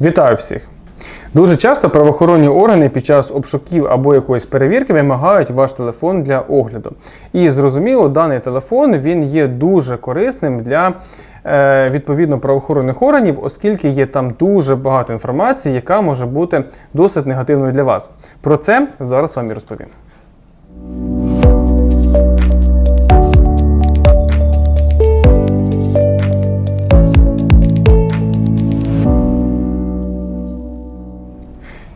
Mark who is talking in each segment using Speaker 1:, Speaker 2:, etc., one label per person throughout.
Speaker 1: Вітаю всіх! Дуже часто правоохоронні органи під час обшуків або якоїсь перевірки вимагають ваш телефон для огляду. І зрозуміло, даний телефон він є дуже корисним для е, відповідно правоохоронних органів, оскільки є там дуже багато інформації, яка може бути досить негативною для вас. Про це зараз вам і розповім.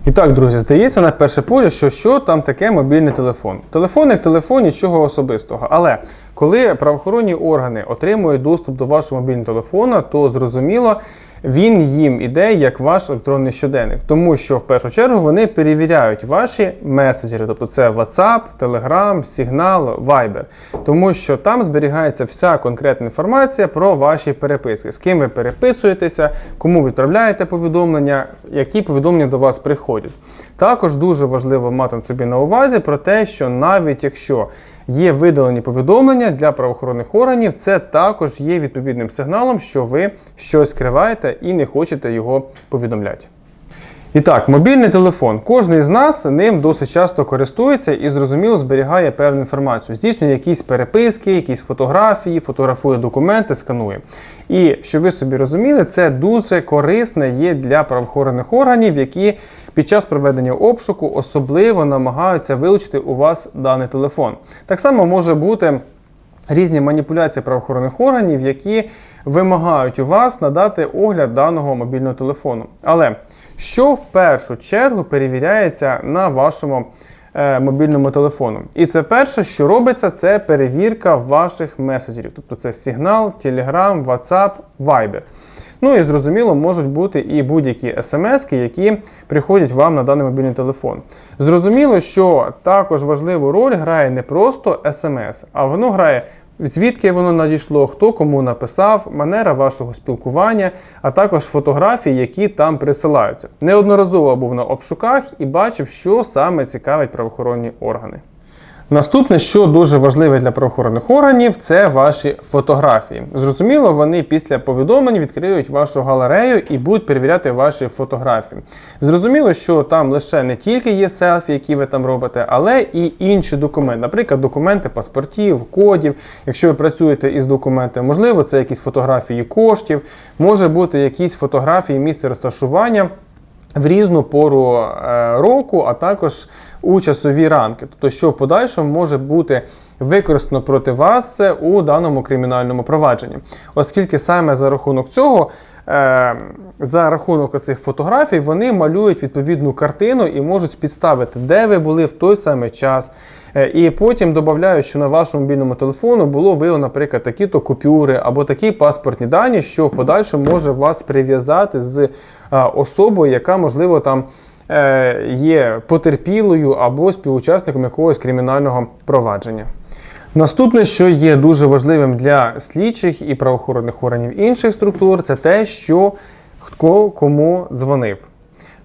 Speaker 1: І так, друзі, здається на перше поле, що що там таке мобільний телефон. Телефон як телефон, нічого особистого. Але коли правоохоронні органи отримують доступ до вашого мобільного телефона, то зрозуміло, він їм іде як ваш електронний щоденник, тому що в першу чергу вони перевіряють ваші меседжери, тобто це WhatsApp, Telegram, Signal, Viber, тому що там зберігається вся конкретна інформація про ваші переписки, з ким ви переписуєтеся, кому відправляєте повідомлення, які повідомлення до вас приходять. Також дуже важливо мати собі на увазі про те, що навіть якщо є видалені повідомлення для правоохоронних органів, це також є відповідним сигналом, що ви щось скриваєте і не хочете його повідомляти. І так, мобільний телефон. Кожен з нас ним досить часто користується і зрозуміло зберігає певну інформацію. Здійснює якісь переписки, якісь фотографії, фотографує документи, сканує. І щоб ви собі розуміли, це дуже корисне є для правоохоронних органів, які під час проведення обшуку особливо намагаються вилучити у вас даний телефон. Так само може бути різні маніпуляції правоохоронних органів, які вимагають у вас надати огляд даного мобільного телефону. Але що в першу чергу перевіряється на вашому е, мобільному телефону? І це перше, що робиться, це перевірка ваших меседжерів, тобто це Signal, Telegram, WhatsApp, Viber. Ну і зрозуміло, можуть бути і будь-які смс, які приходять вам на даний мобільний телефон. Зрозуміло, що також важливу роль грає не просто смс, а воно грає. Звідки воно надійшло, хто кому написав, манера вашого спілкування, а також фотографії, які там присилаються. Неодноразово був на обшуках і бачив, що саме цікавить правоохоронні органи. Наступне, що дуже важливе для правоохоронних органів, це ваші фотографії. Зрозуміло, вони після повідомлень відкриють вашу галерею і будуть перевіряти ваші фотографії. Зрозуміло, що там лише не тільки є селфі, які ви там робите, але і інші документи, наприклад, документи паспортів, кодів. Якщо ви працюєте із документами, можливо, це якісь фотографії коштів, може бути якісь фотографії місця розташування в різну пору е, року, а також у часові рамки, тобто, що в подальшому може бути використано проти вас у даному кримінальному провадженні, оскільки саме за рахунок цього. е, За рахунок цих фотографій вони малюють відповідну картину і можуть підставити, де ви були в той самий час. Е, І потім додають, що на вашому мобільному телефону було виявлено, наприклад, такі-то купюри або такі паспортні дані, що в подальшому може вас прив'язати з е, особою, яка можливо там е, є потерпілою або співучасником якогось кримінального провадження. Наступне, що є дуже важливим для слідчих і правоохоронних органів інших структур, це те, що хто кому дзвонив.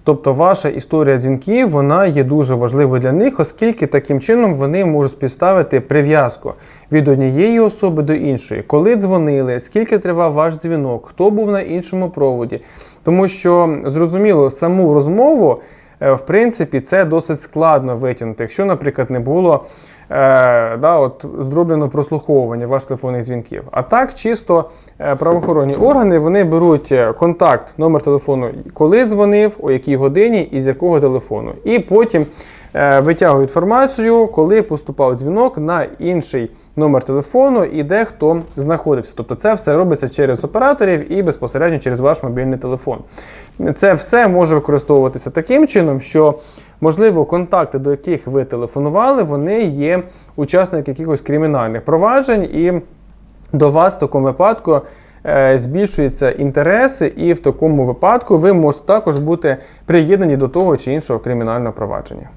Speaker 1: Тобто ваша історія дзвінків вона є дуже важливою для них, оскільки таким чином вони можуть співставити прив'язку від однієї особи до іншої, коли дзвонили, скільки тривав ваш дзвінок, хто був на іншому проводі. Тому що зрозуміло, саму розмову, е, в принципі, це досить складно витягнути. Якщо, наприклад, не було е, да, от, зроблено прослуховування ваших телефонних дзвінків. А так, чисто е, правоохоронні органи вони беруть е, контакт, номер телефону, коли дзвонив, о якій годині і з якого телефону. І потім е, витягують інформацію, коли поступав дзвінок на інший номер телефону і де хто знаходився. Тобто це все робиться через операторів і безпосередньо через ваш мобільний телефон. Це все може використовуватися таким чином, що можливо контакти, до яких ви телефонували, вони є учасники якихось кримінальних проваджень, і до вас в такому випадку. е, Збільшуються інтереси, і в такому випадку ви можете також бути приєднані до того чи іншого кримінального провадження.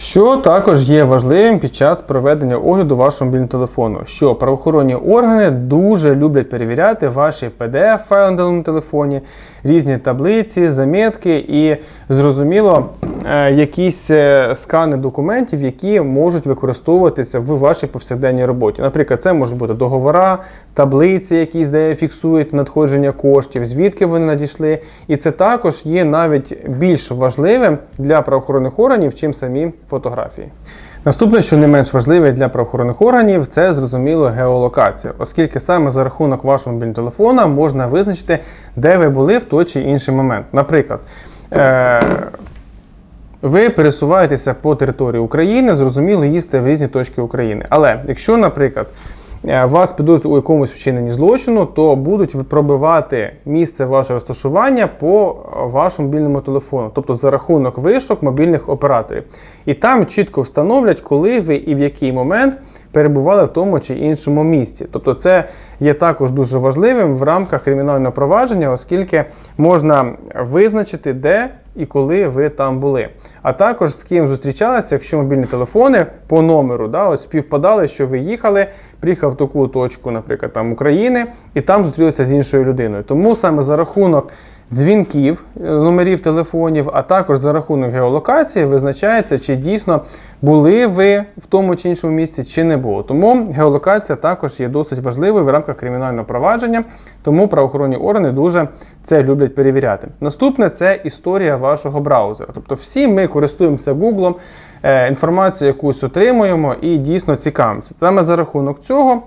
Speaker 1: Що також є важливим під час проведення огляду вашого мобільного телефону, що правоохоронні органи дуже люблять перевіряти ваші PDF-файли на даному телефоні, різні таблиці, замітки, і зрозуміло, е, якісь е, скани документів, які можуть використовуватися в вашій повсякденній роботі. Наприклад, це можуть бути договора, таблиці, якісь, де фіксують надходження коштів, звідки вони надійшли. І це також є навіть більш важливим для правоохоронних органів, чим самі фотографії. Наступне, що не менш важливе для правоохоронних органів, це зрозуміло геолокація, оскільки саме за рахунок вашого мобільного телефона можна визначити, де ви були в той чи інший момент. Наприклад, е- ви пересуваєтеся по території України, зрозуміло, їздите в різні точки України. Але якщо, наприклад, вас підозрюють у якомусь вчиненні злочину, то будуть пробивати місце вашого розташування по вашому мобільному телефону, тобто за рахунок вишок мобільних операторів. І там чітко встановлять, коли ви і в який момент перебували в тому чи іншому місці. Тобто, це є також дуже важливим в рамках кримінального провадження, оскільки можна визначити, де і коли ви там були. А також з ким зустрічалися, якщо мобільні телефони по номеру да, ось співпадали, що ви їхали, приїхав в таку точку, наприклад, там України, і там зустрілися з іншою людиною. Тому саме за рахунок дзвінків, е, номерів телефонів, а також за рахунок геолокації визначається, чи дійсно були ви в тому чи іншому місці, чи не було. Тому геолокація також є досить важливою в рамках кримінального провадження, тому правоохоронні органи дуже це люблять перевіряти. Наступне це історія вашого браузера. Тобто, всі ми користуємося Google, е, інформацію якусь отримуємо і дійсно цікавимося. Саме за рахунок цього.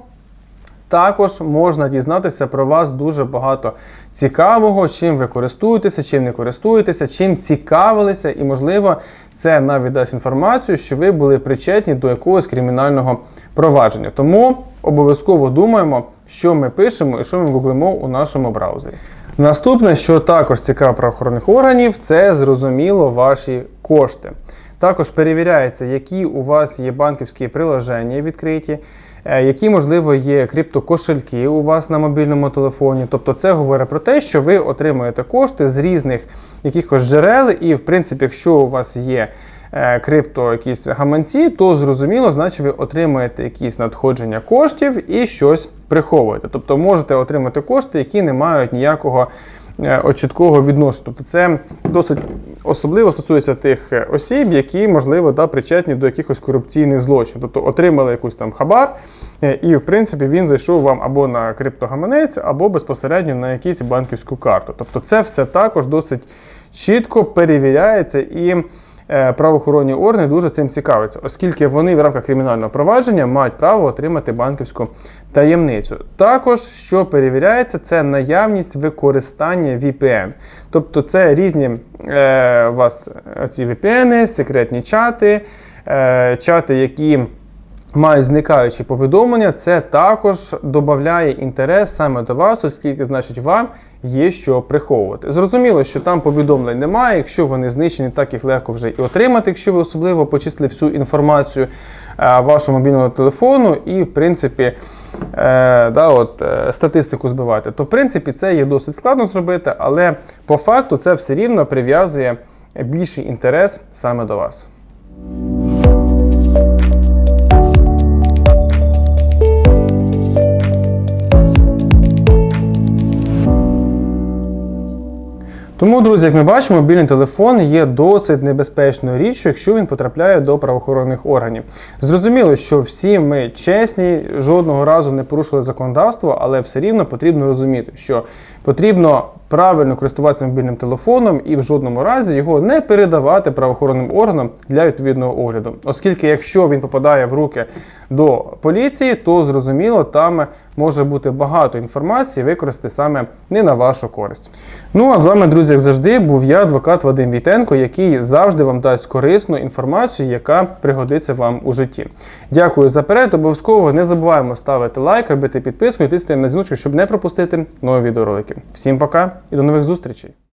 Speaker 1: Також можна дізнатися про вас дуже багато цікавого, чим ви користуєтеся, чим не користуєтеся, чим цікавилися, і, можливо, це навіть дасть інформацію, що ви були причетні до якогось кримінального провадження. Тому обов'язково думаємо, що ми пишемо і що ми гуглимо у нашому браузері. Наступне, що також цікаво правоохоронних органів, це зрозуміло ваші кошти. Також перевіряється, які у вас є банківські приложення відкриті. Е, які, можливо, є криптокошельки у вас на мобільному телефоні. Тобто це говорить про те, що ви отримуєте кошти з різних якихось джерел, і, в принципі, якщо у вас є е, крипто якісь гаманці, то зрозуміло, значить ви отримуєте якісь надходження коштів і щось приховуєте. Тобто можете отримати кошти, які не мають ніякого. Е, чіткого відношення. Тобто це досить особливо стосується тих е, осіб, які, можливо, да, причетні до якихось корупційних злочинів. Тобто отримали якусь там хабар, е, і, в принципі, він зайшов вам або на криптогаманець, або безпосередньо на якусь банківську карту. Тобто, це все також досить чітко перевіряється і. Правоохоронні органи дуже цим цікавляться, оскільки вони в рамках кримінального провадження мають право отримати банківську таємницю. Також, що перевіряється, це наявність використання VPN. Тобто це різні е, у вас ці VPN, секретні чати, е, чати, які мають зникаючі повідомлення, це також додає інтерес саме до вас, оскільки, значить, вам є що приховувати. Зрозуміло, що там повідомлень немає. Якщо вони знищені, так їх легко вже і отримати, якщо ви особливо почислили всю інформацію е, вашого мобільного телефону, і, в принципі, е, да, от, е, статистику збивати, то в принципі це є досить складно зробити, але по факту це все рівно прив'язує більший інтерес саме до вас. Тому, друзі, як ми бачимо, мобільний телефон є досить небезпечною річчю, якщо він потрапляє до правоохоронних органів. Зрозуміло, що всі ми чесні, жодного разу не порушили законодавство, але все рівно потрібно розуміти, що потрібно правильно користуватися мобільним телефоном і в жодному разі його не передавати правоохоронним органам для відповідного огляду. Оскільки, якщо він попадає в руки до поліції, то зрозуміло, там може бути багато інформації, використати саме не на вашу користь. Ну а з вами, друзі, як завжди, був я, адвокат Вадим Вітенко, який завжди вам дасть корисну інформацію, яка пригодиться вам у житті. Дякую за перегляд. Обов'язково не забуваємо ставити лайк, робити підписку і тиснути на дзвіночок, щоб не пропустити нові відеоролики. Всім пока і до нових зустрічей!